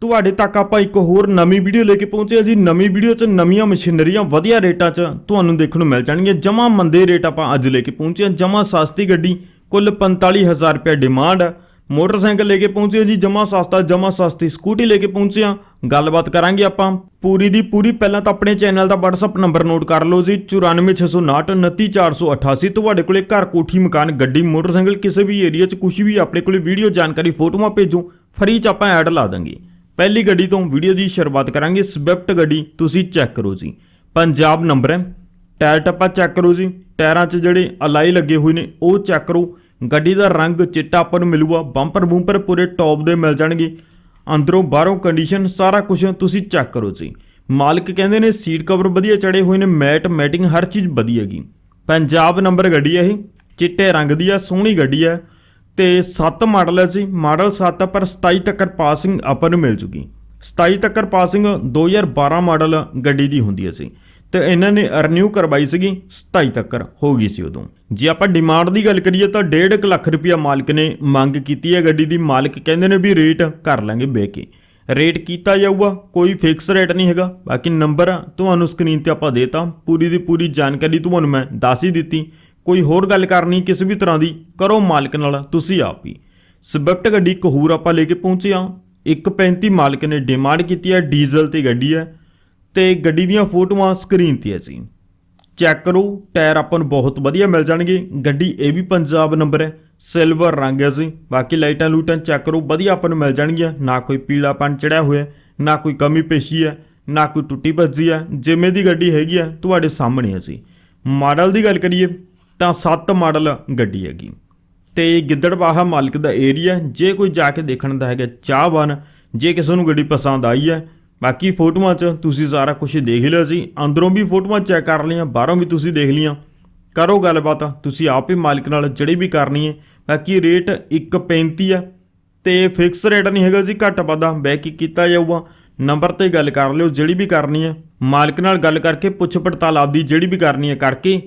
ਤੁਹਾਡੇ ਤੱਕ ਆਪਾਂ ਇੱਕ ਹੋਰ ਨਵੀਂ ਵੀਡੀਓ ਲੈ ਕੇ ਪਹੁੰਚੇ ਹਾਂ ਜੀ। ਨਵੀਂ ਵੀਡੀਓ 'ਚ ਨਵੀਆਂ ਮਸ਼ੀਨਰੀਆਂ, ਵਧੀਆ ਰੇਟਾਂ 'ਚ ਤੁਹਾਨੂੰ ਦੇਖਣ ਨੂੰ ਮਿਲ ਜਾਣਗੀਆਂ। ਜਮਾ ਮੰਦੇ ਰੇਟ ਆਪਾਂ ਅੱਜ ਲੈ ਕੇ ਪਹੁੰਚੇ ਹਾਂ। ਜਮਾ ਸਸਤੀ ਗੱਡੀ, ਕੁੱਲ 45000 ਰੁਪਏ ਡਿਮਾਂਡ ਹੈ ਮੋਟਰਸਾਈਕਲ ਲੈ ਕੇ ਪਹੁੰਚੇ ਜੀ। ਜਮਾ ਸਸਤਾ, ਜਮਾ ਸਸਤੀ ਸਕੂਟੀ ਲੈ ਕੇ ਪਹੁੰਚੇ ਹਾਂ। ਗੱਲਬਾਤ ਕਰਾਂਗੇ ਆਪਾਂ। ਪੂਰੀ ਦੀ ਪੂਰੀ ਪਹਿਲਾਂ ਤਾਂ ਆਪਣੇ ਚੈਨਲ ਦਾ WhatsApp ਨੰਬਰ ਨੋਟ ਕਰ ਲਓ ਜੀ। 94659 29488 ਤੁਹਾਡੇ ਕੋਲੇ ਘਰ, ਕੋਠੀ, ਮਕਾਨ, ਗੱਡੀ, ਮੋਟਰਸਾਈਕਲ, ਕਿਸੇ ਵੀ ਏਰੀਆ 'ਚ ਕੁਝ ਵੀ ਆਪਣੇ ਕੋਲੇ ਵੀਡੀਓ ਜਾਣਕਾਰੀ, ਫੋਟੋਆਂ ਭੇਜੋ। ਫਰੀ 'ਚ ਆਪਾਂ ਐਡ ਲਾ ਦਾਂਗੇ। ਪਹਿਲੀ ਗੱਡੀ ਤੋਂ ਵੀਡੀਓ ਦੀ ਸ਼ੁਰੂਆਤ ਕਰਾਂਗੇ, ਸਵਿਫਟ ਗੱਡੀ, ਤੁਸੀਂ ਚੈੱਕ ਕਰੋ ਜੀ। ਪੰਜਾਬ ਨੰਬਰ ਹੈ, ਟਾਇਰ ਟੱਪਾ ਚੈੱਕ ਕਰੋ ਜੀ, ਟਾਇਰਾਂ 'ਚ ਜਿਹੜੇ ਅਲਾਈ ਲੱਗੇ ਹੋਏ ਨੇ, ਉਹ ਚੈੱਕ ਕਰੋ। ਗੱਡੀ ਦਾ ਰੰਗ ਚਿੱਟਾ ਆਪਾਂ ਨੂੰ ਮਿਲੂਗਾ, ਬੰਪਰ ਬੂੰਪਰ ਪੂਰੇ ਟੌਪ ਦੇ ਮਿਲ ਜਾਣਗੇ। ਅੰਦਰੋਂ ਬਾਹਰੋਂ ਕੰਡੀਸ਼ਨ ਸਾਰਾ ਕੁਝ ਤੁਸੀਂ ਚੈੱਕ ਕਰੋ ਜੀ। ਮਾਲਕ ਕਹਿੰਦੇ ਨੇ ਸੀਟ ਕਵਰ ਵਧੀਆ ਚੜੇ ਹੋਏ ਨੇ, ਮੈਟ ਮੈਟਿੰਗ ਹਰ ਚੀਜ਼ ਵਧੀਆ ਹੈਗੀ। ਪੰਜਾਬ ਨੰਬਰ ਗੱਡੀ ਹੈ ਇਹ, ਚਿੱਟੇ ਰੰਗ ਦੀ ਹੈ ਸੋਹਣੀ ਗੱਡੀ ਹੈ। ਤੇ 7 ਮਾਡਲ ਹੈ ਜੀ। ਮਾਡਲ 7 ਪਰ 27 ਤੱਕ ਪਾਸਿੰਗ ਆਪਾਂ ਨੂੰ ਮਿਲ ਜੂਗੀ। 27 ਤੱਕ ਪਾਸਿੰਗ 2012 ਮਾਡਲ ਗੱਡੀ ਦੀ ਹੁੰਦੀ ਹੈ ਸੀ ਤੇ ਇਹਨਾਂ ਨੇ ਰੀਨਿਊ ਕਰਵਾਈ ਸੀਗੀ 27 ਤੱਕ ਹੋ ਗਈ ਸੀ ਉਦੋਂ। ਜੇ ਆਪਾਂ ਡਿਮਾਂਡ ਦੀ ਗੱਲ ਕਰੀਏ ਤਾਂ 1.5 ਲੱਖ ਰੁਪਇਆ ਮਾਲਕ ਨੇ ਮੰਗ ਕੀਤੀ ਹੈ ਗੱਡੀ ਦੀ। ਮਾਲਕ ਕਹਿੰਦੇ ਨੇ ਵੀ ਰੇਟ ਕਰ ਲਾਂਗੇ ਬੇ ਕੇ। ਰੇਟ ਕੀਤਾ ਜਾਊਗਾ, ਕੋਈ ਫਿਕਸ ਰੇਟ ਨਹੀਂ ਹੈਗਾ। ਬਾਕੀ ਨੰਬਰ ਤੁਹਾਨੂੰ ਸਕਰੀਨ ਤੇ ਆਪਾਂ ਦੇਤਾ। ਪੂਰੀ ਦੀ ਪੂਰੀ ਜਾਣਕਾਰੀ ਤੁਹਾਨੂੰ ਮੈਂ ਦੱਸ ਹੀ ਦਿੱਤੀ। ਕੋਈ ਹੋਰ ਗੱਲ ਕਰਨੀ ਕਿਸੇ ਵੀ ਤਰ੍ਹਾਂ ਦੀ, ਕਰੋ ਮਾਲਕ ਨਾਲ, ਤੁਸੀਂ ਆਪ ਹੀ। ਸਵਿਫਟ ਗੱਡੀ ਕਹੂਰ ਆਪਾਂ ਲੈ ਕੇ ਪਹੁੰਚੇ ਆ 135 ਮਾਲਕ ਨੇ ਡਿਮਾਂਡ ਕੀਤੀ ਹੈ, ਡੀਜ਼ਲ ਤੇ ਗੱਡੀ ਹੈ। ਤੇ ਗੱਡੀ ਦੀਆਂ ਫੋਟੋਆਂ ਸਕਰੀਨ ਤੇ ਹੈ ਜੀ। ਚੈੱਕ ਕਰੋ, ਟਾਇਰ ਆਪਾਂ ਨੂੰ ਬਹੁਤ ਵਧੀਆ ਮਿਲ ਜਾਣਗੇ। ਗੱਡੀ ਇਹ ਵੀ ਪੰਜਾਬ ਨੰਬਰ ਹੈ ਸਿਲਵਰ ਰੰਗ ਹੈ ਜੀ। ਬਾਕੀ ਲਾਈਟਾਂ ਲੂਟਾਂ ਚੈੱਕ ਕਰੋ, ਵਧੀਆ ਆਪਾਂ ਨੂੰ ਮਿਲ ਜਾਣਗੀਆਂ। ਨਾ ਕੋਈ ਪੀਲਾਪਨ ਚੜਿਆ ਹੋਇਆ, ਨਾ ਕੋਈ ਕਮੀ ਪੇਸ਼ੀ ਹੈ, ਨਾ ਕੋਈ ਟੁੱਟੀ ਭੱਜੀ ਹੈ। ਜਿਵੇਂ ਦੀ ਗੱਡੀ ਹੈਗੀ ਆ ਤੁਹਾਡੇ ਸਾਹਮਣੇ ਹੈ ਜੀ। ਮਾਡਲ ਦੀ ਗੱਲ ਕਰੀਏ ਤਾਂ 7 ਮਾਡਲ ਗੱਡੀ ਹੈਗੀ। ਤੇ ਗਿੱਦੜਬਾਹਾ ਮਾਲਕ ਦਾ ਏਰੀਆ ਜੇ ਕੋਈ ਜਾ ਕੇ ਦੇਖਣ ਦਾ ਹੈਗਾ ਚਾਹਵਾਨ, ਜੇ ਕਿਸੇ ਨੂੰ ਗੱਡੀ ਪਸੰਦ ਆਈ ਹੈ, ਬਾਕੀ ਫੋਟੋਆਂ 'ਚ ਤੁਸੀਂ ਸਾਰਾ ਕੁਝ ਦੇਖ ਲਿਆ ਸੀ। ਅੰਦਰੋਂ ਵੀ ਫੋਟੋਆਂ ਚੈੱਕ ਕਰ ਲਈਆਂ, ਬਾਹਰੋਂ ਵੀ ਤੁਸੀਂ ਦੇਖ ਲਈਆਂ। ਕਰੋ ਗੱਲਬਾਤ, ਤੁਸੀਂ ਆਪ ਹੀ ਮਾਲਕ ਨਾਲ ਜਿਹੜੀ ਵੀ ਕਰਨੀ ਹੈ। ਬਾਕੀ ਰੇਟ 1.35 ਹੈ ਤੇ ਫਿਕਸ ਰੇਟ ਨਹੀਂ ਹੈਗਾ ਜੀ, ਘੱਟ ਵਾਧਾ ਬੈਕ ਹੀ ਕੀਤਾ ਜਾਊਗਾ। ਨੰਬਰ ਤੇ ਗੱਲ ਕਰ ਲਿਓ, ਜਿਹੜੀ ਵੀ ਕਰਨੀ ਹੈ। ਮਾਲਕ ਨਾਲ ਗੱਲ ਕਰਕੇ ਪੁੱਛ ਪੜਤਾਲ ਆਪਦੀ ਜਿਹੜੀ ਵੀ ਕਰਨੀ ਹੈ ਕਰਕੇ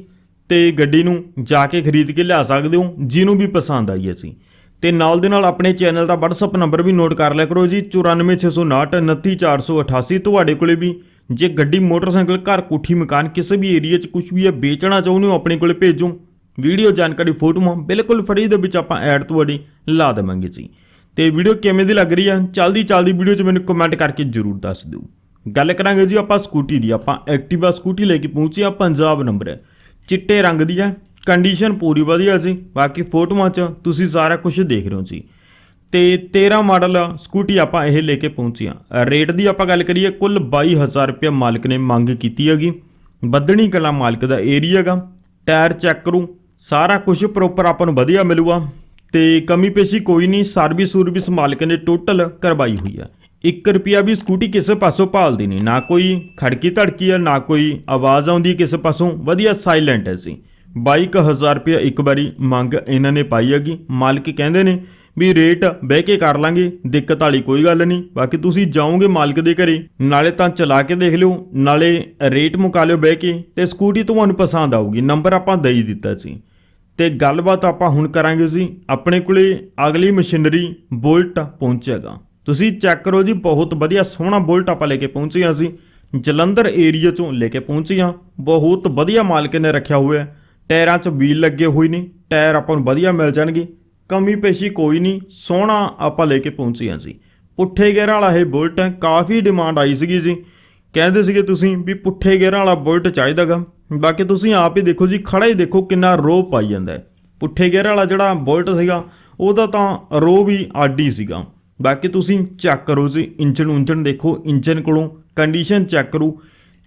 ਤੇ ਗੱਡੀ ਨੂੰ ਜਾ ਕੇ ਖਰੀਦ ਕੇ ਲਿਆ ਸਕਦੇ ਹੋ, ਜਿਹਨੂੰ ਵੀ ਪਸੰਦ ਆਈ ਹੈ ਜੀ। ਤੇ ਨਾਲ ਦੇ ਨਾਲ ਆਪਣੇ ਚੈਨਲ ਦਾ WhatsApp ਨੰਬਰ ਵੀ ਨੋਟ ਕਰ ਲਿਆ ਕਰੋ ਜੀ 94659 29488 ਤੁਹਾਡੇ ਕੋਲੇ ਵੀ ਜੇ ਗੱਡੀ, ਮੋਟਰਸਾਈਕਲ, ਘਰ, ਕੋਠੀ, ਮਕਾਨ ਕਿਸੇ ਵੀ ਏਰੀਆ 'ਚ ਕੁਝ ਵੀ ਹੈ, ਵੇਚਣਾ ਚਾਹੁੰਦੇ ਹੋ, ਆਪਣੇ ਕੋਲੇ ਭੇਜੋ। ਵੀਡੀਓ ਜਾਣਕਾਰੀ ਫੋਟੋਆਂ ਬਿਲਕੁਲ ਫਰੀ ਦੇ ਵਿੱਚ ਆਪਾਂ ਐਡ ਤੁਹਾਡੀ ਲਾ ਦੇਵਾਂਗੇ ਜੀ। ਤੇ ਵੀਡੀਓ ਕਿਵੇਂ ਦੀ ਲੱਗ ਰਹੀ ਆ ਚਲਦੀ ਚਲਦੀ ਵੀਡੀਓ 'ਚ ਮੈਨੂੰ ਕਮੈਂਟ ਕਰਕੇ ਜਰੂਰ ਦੱਸ ਦਿਓ। ਗੱਲ ਕਰਾਂਗੇ ਜੀ ਆਪਾਂ ਸਕੂਟੀ ਦੀ, ਆਪਾਂ ਐਕਟਿਵਾ ਸਕੂਟੀ ਲੈ ਕੇ ਪਹੁੰਚੇ ਆ ਪੰਜਾਬ ਨੰਬਰ ਹੈ। ਚਿੱਟੇ ਰੰਗ ਦੀ ਹੈ ਕੰਡੀਸ਼ਨ ਪੂਰੀ ਵਧੀਆ ਸੀ, ਬਾਕੀ ਫੋਟੋਆਂ 'ਚ ਤੁਸੀਂ ਸਾਰਾ ਕੁਝ ਦੇਖ ਰਹੇ ਹੋ ਜੀ। ਤੇ 13 ਮਾਡਲ ਸਕੂਟੀ ਆਪਾਂ ਇਹ ਲੈ ਕੇ ਪਹੁੰਚੇ ਆ ਰੇਟ ਦੀ ਆਪਾਂ ਗੱਲ ਕਰੀਏ, ਕੁੱਲ 22000 ਰੁਪਏ ਮਾਲਕ ਨੇ ਮੰਗ ਕੀਤੀ ਹੈਗੀ। ਬੱਦਣੀ ਕਲਾ ਮਾਲਕ ਦਾ ਏਰੀਆ ਹੈਗਾ, ਟਾਇਰ ਚੈੱਕ ਕਰੂ, ਸਾਰਾ ਕੁਝ ਪ੍ਰੋਪਰ ਆਪਾਂ ਨੂੰ ਵਧੀਆ ਮਿਲੂਗਾ। ਤੇ ਕਮੀ ਪੇਸ਼ੀ ਕੋਈ ਨਹੀਂ ਸਰਵਿਸ ਸਰਵਿਸ ਮਾਲਕ ਨੇ ਟੋਟਲ ਕਰਵਾਈ ਹੋਈ ਹੈ 1 ਰੁਪਿਆ ਵੀ ਸਕੂਟੀ ਕਿਸੇ ਪਾਸੋਂ ਭਾਲਦੀ ਨਹੀਂ। ਨਾ ਕੋਈ ਖੜਕੀ ਧੜਕੀ ਆ ਨਾ ਕੋਈ ਆਵਾਜ਼ ਆਉਂਦੀ ਕਿਸੇ ਪਾਸੋਂ। ਵਧੀਆ ਸਾਇਲੈਂਟ ਹੈ ਸੀ 22000 ਰੁਪਿਆ ਇੱਕ ਵਾਰੀ ਮੰਗ ਇਹਨਾਂ ਨੇ ਪਾਈ ਹੈਗੀ। ਮਾਲਕ ਕਹਿੰਦੇ ਨੇ ਵੀ ਰੇਟ ਬਹਿ ਕੇ ਕਰ ਲਾਂਗੇ, ਦਿੱਕਤ ਵਾਲੀ ਕੋਈ ਗੱਲ ਨਹੀਂ। ਬਾਕੀ ਤੁਸੀਂ ਜਾਓਗੇ ਮਾਲਕ ਦੇ ਘਰੇ, ਨਾਲੇ ਤਾਂ ਚਲਾ ਕੇ ਦੇਖ ਲਿਓ, ਨਾਲੇ ਰੇਟ ਮੁਕਾ ਲਿਓ ਬਹਿ ਕੇ ਤੇ ਸਕੂਟੀ ਤੁਹਾਨੂੰ ਪਸੰਦ ਆਊਗੀ। ਨੰਬਰ ਆਪਾਂ ਦੇ ਹੀ ਦਿੱਤਾ ਸੀ। ਤੇ ਗੱਲਬਾਤ ਆਪਾਂ ਹੁਣ ਕਰਾਂਗੇ ਜੀ। ਆਪਣੇ ਕੋਲੇ ਅਗਲੀ ਮਸ਼ੀਨਰੀ ਬੋਲਟ ਪਹੁੰਚੇਗਾ। ਤੁਸੀਂ ਚੈੱਕ ਕਰੋ ਜੀ, ਬਹੁਤ ਵਧੀਆ ਸੋਹਣਾ ਬੁਲਟ ਆਪਾਂ ਲੈ ਕੇ ਪਹੁੰਚੇ ਹਾਂ ਅਸੀਂ ਜਲੰਧਰ ਏਰੀਆ ਚੋਂ ਲੈ ਕੇ ਪਹੁੰਚੇ ਹਾਂ। ਬਹੁਤ ਵਧੀਆ ਮਾਲਕ ਨੇ ਰੱਖਿਆ ਹੋਇਆ ਹੈ। ਟਾਇਰਾਂ 'ਚ ਵੀਲ ਲੱਗੇ ਹੋਏ ਨੇ, ਟਾਇਰ ਆਪਾਂ ਨੂੰ ਵਧੀਆ ਮਿਲ ਜਾਣਗੇ। ਕਮੀ ਪੇਸ਼ੀ ਕੋਈ ਨਹੀਂ, ਸੋਹਣਾ ਆਪਾਂ ਲੈ ਕੇ ਪਹੁੰਚੇ ਹਾਂ ਜੀ। ਪੁੱਠੇ ਗੇਅਰਾਂ ਵਾਲਾ ਇਹ ਬੁਲਟ ਹੈ, ਕਾਫੀ ਡਿਮਾਂਡ ਆਈ ਸੀਗੀ ਜੀ। ਕਹਿੰਦੇ ਸੀਗੇ ਤੁਸੀਂ ਵੀ ਪੁੱਠੇ ਗੇਅਰਾਂ ਵਾਲਾ ਬੁਲਟ ਚਾਹੀਦਾਗਾ। ਬਾਕੀ ਤੁਸੀਂ ਆਪ ਹੀ ਦੇਖੋ ਜੀ, ਖੜਾ ਹੀ ਦੇਖੋ ਕਿੰਨਾ ਰੋ ਪਾਈ ਜਾਂਦਾ ਹੈ। ਪੁੱਠੇ ਗੇਅਰ ਵਾਲਾ ਜਿਹੜਾ ਬੁਲਟ ਸੀਗਾ, ਉਹਦਾ ਤਾਂ ਰੋ ਵੀ ਆਡੀ ਸੀਗਾ। ਬਾਕੀ ਤੁਸੀਂ ਚੈੱਕ ਕਰੋ ਜੀ ਇੰਜਨ ਉਂਜਨ ਦੇਖੋ ਇੰਜਨ ਕੋਲੋਂ ਕੰਡੀਸ਼ਨ ਚੈੱਕ ਕਰੋ।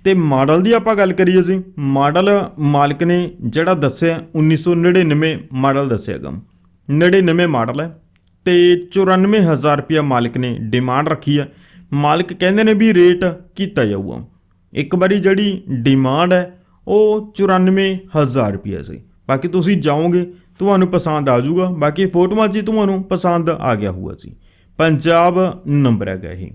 ਤੇ ਮਾਡਲ ਦੀ ਆਪਾਂ ਗੱਲ ਕਰੀਏ ਜੀ, ਮਾਡਲ ਮਾਲਕ ਨੇ ਜਿਹੜਾ ਦੱਸਿਆ 1999 ਮਾਡਲ ਦੱਸਿਆ ਦੱਸਿਆਗਾ 99 ਮਾਡਲ ਹੈ ਤੇ 94000 ਰੁਪਇਆ ਮਾਲਕ ਨੇ ਡਿਮਾਂਡ ਰੱਖੀ ਹੈ ਮਾਲਕ ਕਹਿੰਦੇ ਨੇ ਵੀ ਰੇਟ ਕੀਤਾ ਜਾਊਗਾ। ਇੱਕ ਵਾਰੀ ਜਿਹੜੀ ਡਿਮਾਂਡ ਹੈ, ਉਹ 94000 ਰੁਪਇਆ ਸੀ। ਬਾਕੀ ਤੁਸੀਂ ਜਾਓਗੇ, ਤੁਹਾਨੂੰ ਪਸੰਦ ਆ ਜਾਊਗਾ। ਬਾਕੀ ਫੋਟੋਆਂ 'ਚ ਹੀ ਤੁਹਾਨੂੰ ਪਸੰਦ ਆ ਗਿਆ ਹੋਊਗਾ ਜੀ। ਪੰਜਾਬ ਨੰਬਰ ਹੈਗਾ ਇਹ।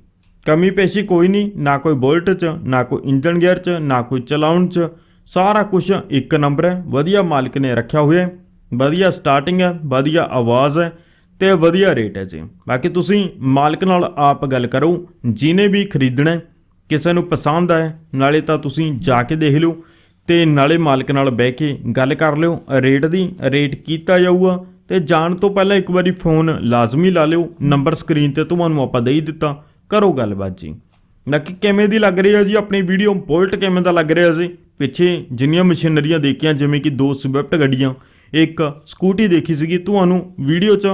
ਕਮੀ ਪੇਸ਼ੀ ਕੋਈ ਨਹੀਂ, ਨਾ ਕੋਈ ਬੁਲਟ 'ਚ, ਨਾ ਕੋਈ ਇੰਜਨ ਗੇਅਰ 'ਚ, ਨਾ ਕੋਈ ਚਲਾਉਣ 'ਚ। ਸਾਰਾ ਕੁਝ ਇੱਕ ਨੰਬਰ ਹੈ। ਵਧੀਆ ਮਾਲਕ ਨੇ ਰੱਖਿਆ ਹੋਇਆ ਹੈ। ਵਧੀਆ ਸਟਾਰਟਿੰਗ ਹੈ, ਵਧੀਆ ਆਵਾਜ਼ ਹੈ ਤੇ ਵਧੀਆ ਰੇਟ ਹੈ ਜੀ। ਬਾਕੀ ਤੁਸੀਂ ਮਾਲਕ ਨਾਲ ਆਪ ਗੱਲ ਕਰੋ। ਜਿਹਨੇ ਵੀ ਖਰੀਦਣਾ ਕਿਸੇ ਨੂੰ ਪਸੰਦ ਆਏ ਨਾਲੇ ਤਾਂ ਤੁਸੀਂ ਜਾ ਕੇ ਦੇਖ ਲਿਓ ਤੇ ਨਾਲੇ ਮਾਲਕ ਨਾਲ ਬਹਿ ਕੇ ਗੱਲ ਕਰ ਲਿਓ। ਰੇਟ ਦੀ ਰੇਟ ਕੀਤਾ ਜਾਊਗਾ ਤੇ ਜਾਣ ਤੋਂ ਪਹਿਲਾਂ ਇੱਕ ਵਾਰੀ ਫੋਨ ਲਾਜ਼ਮੀ ਲਾ ਲਿਓ, ਨੰਬਰ ਸਕਰੀਨ ਤੇ ਤੁਹਾਨੂੰ ਆਪਾਂ ਦੇ ਹੀ ਦਿੱਤਾ। ਕਰੋ ਗੱਲਬਾਤ ਜੀ। ਬਾਕੀ ਕਿਵੇਂ ਦੀ ਲੱਗ ਰਹੀ ਹੈ ਜੀ, ਆਪਣੀ ਵੀਡੀਓ ਬੋਲਟ ਕਿਵੇਂ ਦਾ ਲੱਗ ਰਿਹਾ ਜੀ? ਪਿੱਛੇ ਜਿੰਨੀਆਂ ਮਸ਼ੀਨਰੀਆਂ ਦੇਖੀਆਂ, ਜਿਵੇਂ ਕਿ ਦੋ ਸਵਿਫਟ ਗੱਡੀਆਂ, ਇੱਕ ਸਕੂਟੀ ਦੇਖੀ ਸੀਗੀ, ਤੁਹਾਨੂੰ ਵੀਡੀਓ 'ਚ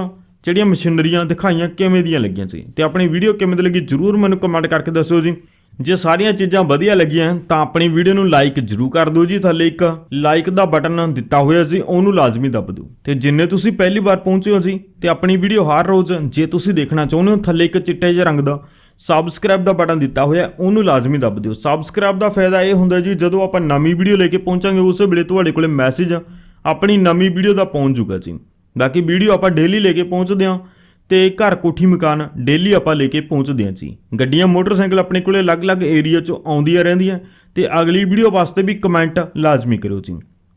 ਜਿਹੜੀਆਂ ਮਸ਼ੀਨਰੀਆਂ ਦਿਖਾਈਆਂ ਕਿਵੇਂ ਦੀਆਂ ਲੱਗੀਆਂ ਸੀ। ਤੇ ਆਪਣੀ ਵੀਡੀਓ ਕਿਵੇਂ ਦੀ ਲੱਗੀ, ਜਰੂਰ ਮੈਨੂੰ ਕਮੈਂਟ ਕਰਕੇ ਦੱਸਿਓ ਜੀ। ਜੇ ਸਾਰੀਆਂ ਚੀਜ਼ਾਂ ਵਧੀਆ ਲੱਗੀਆਂ ਤਾਂ ਆਪਣੀ ਵੀਡੀਓ ਨੂੰ ਲਾਈਕ ਜਰੂਰ ਕਰ ਦਿਓ ਜੀ। ਥੱਲੇ ਇੱਕ ਲਾਈਕ ਦਾ ਬਟਨ ਦਿੱਤਾ ਹੋਇਆ ਸੀ, ਉਹਨੂੰ ਲਾਜ਼ਮੀ ਦੱਬ ਦਿਓ। ਤੇ ਜਿੰਨੇ ਤੁਸੀਂ ਪਹਿਲੀ ਵਾਰ ਪਹੁੰਚੇ ਹੋ ਜੀ, ਤੇ ਆਪਣੀ ਵੀਡੀਓ ਹਰ ਰੋਜ਼ ਜੇ ਤੁਸੀਂ ਦੇਖਣਾ ਚਾਹੁੰਦੇ ਹੋ, ਥੱਲੇ ਇੱਕ ਚਿੱਟੇ ਜਿਹੇ ਰੰਗ ਦਾ ਸਬਸਕ੍ਰਾਈਬ ਦਾ ਬਟਨ ਦਿੱਤਾ ਹੋਇਆ, ਉਹਨੂੰ ਲਾਜ਼ਮੀ ਦੱਬ ਦਿਓ। ਸਬਸਕ੍ਰਾਈਬ ਦਾ ਫਾਇਦਾ ਇਹ ਹੁੰਦਾ ਜੀ, ਜਦੋਂ ਆਪਾਂ ਨਵੀਂ ਵੀਡੀਓ ਲੈ ਕੇ ਪਹੁੰਚਾਂਗੇ, ਉਸੇ ਵੇਲੇ ਤੁਹਾਡੇ ਕੋਲੇ ਮੈਸੇਜ ਆਪਣੀ ਨਵੀਂ ਵੀਡੀਓ ਦਾ ਪਹੁੰਚ ਜੂਗਾ ਜੀ। ਬਾਕੀ ਵੀਡੀਓ ਆਪਾਂ ਡੇਲੀ ਲੈ ਕੇ ਪਹੁੰਚਦੇ ਹਾਂ ਤੇ ਘਰ ਕੋਠੀ ਮਕਾਨ ਡੇਲੀ ਆਪਾਂ ਲੈ ਕੇ ਪਹੁੰਚਦੇ ਹਾਂ ਜੀ। ਗੱਡੀਆਂ, ਮੋਟਰਸਾਈਕਲ ਆਪਣੇ ਕੋਲੇ ਅਲੱਗ-ਅਲੱਗ ਏਰੀਆ 'ਚੋਂ ਆਉਂਦੀਆਂ ਰਹਿੰਦੀਆਂ ਤੇ ਅਗਲੀ ਵੀਡੀਓ ਵਾਸਤੇ ਵੀ ਕਮੈਂਟ ਲਾਜ਼ਮੀ ਕਰਿਓ ਜੀ।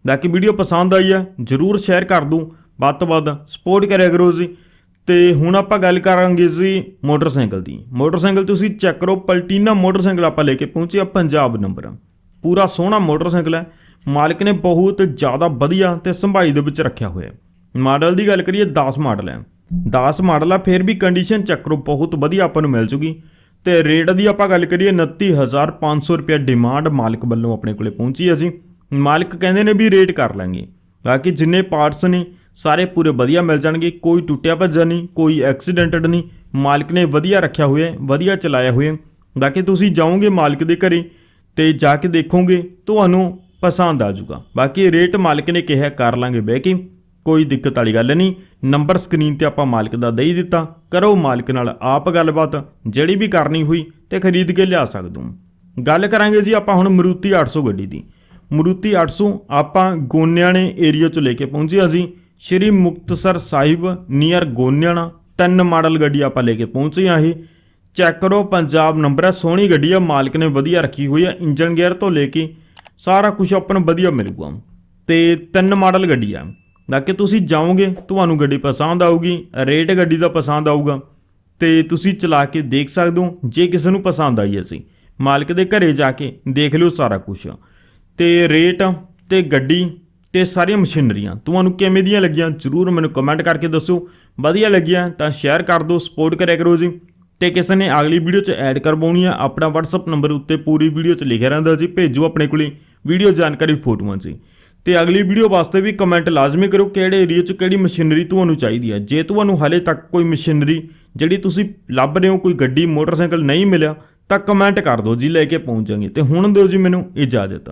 ਬਾਕੀ ਵੀਡੀਓ ਪਸੰਦ ਆਈ ਹੈ, ਜਰੂਰ ਸ਼ੇਅਰ ਕਰ ਦਿਓ। ਵੱਧ ਤੋਂ ਵੱਧ ਸਪੋਰਟ ਕਰਿਆ ਕਰੋ ਜੀ। ਤੇ ਹੁਣ ਆਪਾਂ ਗੱਲ ਕਰਾਂਗੇ ਜੀ ਮੋਟਰਸਾਈਕਲ ਦੀ। ਮੋਟਰਸਾਈਕਲ ਤੁਸੀਂ ਚੈੱਕ ਕਰੋ, ਪਲਟੀਨਾ ਮੋਟਰਸਾਈਕਲ ਆਪਾਂ ਲੈ ਕੇ ਪਹੁੰਚੇ ਆ ਪੰਜਾਬ ਨੰਬਰ ਪੂਰਾ ਸੋਹਣਾ ਮੋਟਰਸਾਈਕਲ ਹੈ। ਮਾਲਕ ਨੇ ਬਹੁਤ ਜ਼ਿਆਦਾ ਵਧੀਆ ਤੇ ਸੰਭਾਈ ਦੇ ਵਿੱਚ ਰੱਖਿਆ ਹੋਇਆ ਮਾਡਲ ਦੀ ਗੱਲ ਕਰੀਏ 10 ਮਾਡਲ ਹੈ। 10 ਮਾਡਲ ਆ, ਫਿਰ ਵੀ ਕੰਡੀਸ਼ਨ ਚੈੱਕ ਬਹੁਤ ਵਧੀਆ ਆਪਾਂ ਨੂੰ ਮਿਲ ਜੂਗੀ। ਤੇ ਰੇਟ ਦੀ ਆਪਾਂ ਗੱਲ ਕਰੀਏ 29500 ਰੁਪਏ ਡਿਮਾਂਡ ਮਾਲਕ ਵੱਲੋਂ ਆਪਣੇ ਕੋਲੇ ਪਹੁੰਚੀ ਹੈ ਜੀ। ਮਾਲਕ ਕਹਿੰਦੇ ਨੇ ਵੀ ਰੇਟ ਕਰ ਲਾਂਗੇ। ਬਾਕੀ ਜਿੰਨੇ ਪਾਰਟਸ ਨੇ, ਸਾਰੇ ਪੂਰੇ ਵਧੀਆ ਮਿਲ ਜਾਣਗੇ, ਕੋਈ ਟੁੱਟਿਆ ਭੱਜਾ ਨਹੀਂ, ਕੋਈ ਐਕਸੀਡੈਂਟਡ ਨਹੀਂ। ਮਾਲਕ ਨੇ ਵਧੀਆ ਰੱਖਿਆ ਹੋਇਆ, ਵਧੀਆ ਚਲਾਇਆ ਹੋਇਆ। ਬਾਕੀ ਤੁਸੀਂ ਜਾਓਗੇ ਮਾਲਕ ਦੇ ਘਰੇ ਤੇ ਜਾ ਕੇ ਦੇਖੋਗੇ, ਤੁਹਾਨੂੰ ਪਸੰਦ ਆ ਜਾਊਗਾ। ਬਾਕੀ ਰੇਟ ਮਾਲਕ ਨੇ ਕਿਹਾ, ਕਰ ਲਾਂਗੇ ਬਹਿ ਕੇ। ਕੋਈ ਦਿੱਕਤ ਵਾਲੀ ਗੱਲ ਨਹੀਂ। ਨੰਬਰ ਸਕਰੀਨ ਤੇ ਆਪਾਂ ਮਾਲਕ ਦਾ ਦੇ ਦਿੱਤਾ। ਕਰੋ ਮਾਲਕ ਨਾਲ ਆਪ ਗੱਲਬਾਤ। ਜਿਹੜੀ ਵੀ ਕਰਨੀ ਹੋਈ ਤੇ ਖਰੀਦ ਕੇ ਲਿਆ ਸਕਦੇ ਗੱਲ ਕਰਾਂਗੇ ਜੀ ਆਪਾਂ ਹੁਣ ਮਰੂਤੀ 800 ਗੱਡੀ ਦੀ। ਮਰੂਤੀ 800 ਆਪਾਂ ਗੋਨਿਆਣੇ ਏਰੀਆ ਚ ਲੈ ਕੇ ਪਹੁੰਚੇ ਹਾਂ ਸ਼੍ਰੀ ਮੁਕਤਸਰ ਸਾਹਿਬ ਨੀਅਰ ਗੋਨਿਆਣਾ ਤਿੰਨ ਮਾਡਲ ਗੱਡੀ ਆਪਾਂ ਲੈ ਕੇ ਪਹੁੰਚੇ ਹਾਂ ਇਹ। ਚੈੱਕ ਕਰੋ ਪੰਜਾਬ ਨੰਬਰ ਹੈ, ਸੋਹਣੀ ਗੱਡੀ ਆ ਮਾਲਕ ਨੇ ਵਧੀਆ ਰੱਖੀ ਹੋਈ ਹੈ, ਇੰਜਨ ਗੇਅਰ ਤੋਂ ਲੈ ਕੇ ਸਾਰਾ ਕੁਝ ਆਪਾਂ ਨੂੰ ਵਧੀਆ ਮਿਲੂਗਾ। ਤੇ ਤਿੰਨ ਮਾਡਲ ਗੱਡੀ ਆ ਬਾਕੀ ਤੁਸੀਂ ਜਾਓਗੇ, ਤੁਹਾਨੂੰ ਗੱਡੀ ਪਸੰਦ ਆਊਗੀ, ਰੇਟ ਗੱਡੀ ਦਾ ਪਸੰਦ ਆਊਗਾ। ਤੇ ਤੁਸੀਂ ਚਲਾ ਕੇ ਦੇਖ ਸਕਦੇ ਹੋ, ਜੇ ਕਿਸੇ ਨੂੰ ਪਸੰਦ ਆਈ ਅਸੀਂ। ਮਾਲਕ ਦੇ ਘਰੇ ਜਾ ਕੇ ਦੇਖ ਲਿਓ ਸਾਰਾ ਕੁਝ ਤੇ ਰੇਟ ਤੇ ਗੱਡੀ ਤੇ ਸਾਰੀਆਂ ਮਸ਼ੀਨਰੀਆਂ, ਤੁਹਾਨੂੰ ਕਿਵੇਂ ਦੀਆਂ ਲੱਗੀਆਂ ਜਰੂਰ ਮੈਨੂੰ ਕਮੈਂਟ ਕਰਕੇ ਦੱਸੋ। ਵਧੀਆ ਲੱਗਿਆ ਤਾਂ ਸ਼ੇਅਰ ਕਰ ਦਿਓ ਸਪੋਰਟ ਕਰਿਆ ਕਰੋ ਜੀ। ਤੇ ਕਿਸੇ ਨੇ ਅਗਲੀ ਵੀਡੀਓ 'ਚ ਐਡ ਕਰਵਾਉਣੀ ਆ, ਆਪਣਾ WhatsApp ਨੰਬਰ ਉੱਤੇ ਪੂਰੀ ਵੀਡੀਓ 'ਚ ਲਿਖਿਆ ਰਹਿੰਦਾ ਜੀ। ਭੇਜੋ ਆਪਣੇ ਕੋਲੇ ਵੀਡੀਓ ਜਾਣਕਾਰੀ ਫੋਟੋਆਂ ਜੀ। ਤੇ ਅਗਲੀ ਵੀਡੀਓ ਵਾਸਤੇ ਵੀ ਕਮੈਂਟ ਲਾਜ਼ਮੀ ਕਰੋ ਕਿਹੜੇ ਏਰੀਆ 'ਚ ਕਿਹੜੀ ਮਸ਼ੀਨਰੀ ਤੁਹਾਨੂੰ ਚਾਹੀਦੀ ਹੈ। ਜੇ ਤੁਹਾਨੂੰ ਹਾਲੇ ਤੱਕ ਕੋਈ ਮਸ਼ੀਨਰੀ ਜਿਹੜੀ ਤੁਸੀਂ ਲੱਭ ਰਹੇ ਹੋ, ਕੋਈ ਗੱਡੀ, ਮੋਟਰਸਾਈਕਲ ਨਹੀਂ ਮਿਲਿਆ, ਤਾਂ ਕਮੈਂਟ ਕਰ ਦਿਓ ਜੀ, ਲੈ ਕੇ ਪਹੁੰਚਾਂਗੇ ਜਾਵਾਂਗੇ ਤੇ ਹੁਣ ਦਿਓ ਜੀ ਮੈਨੂੰ ਇਜਾਜ਼ਤ।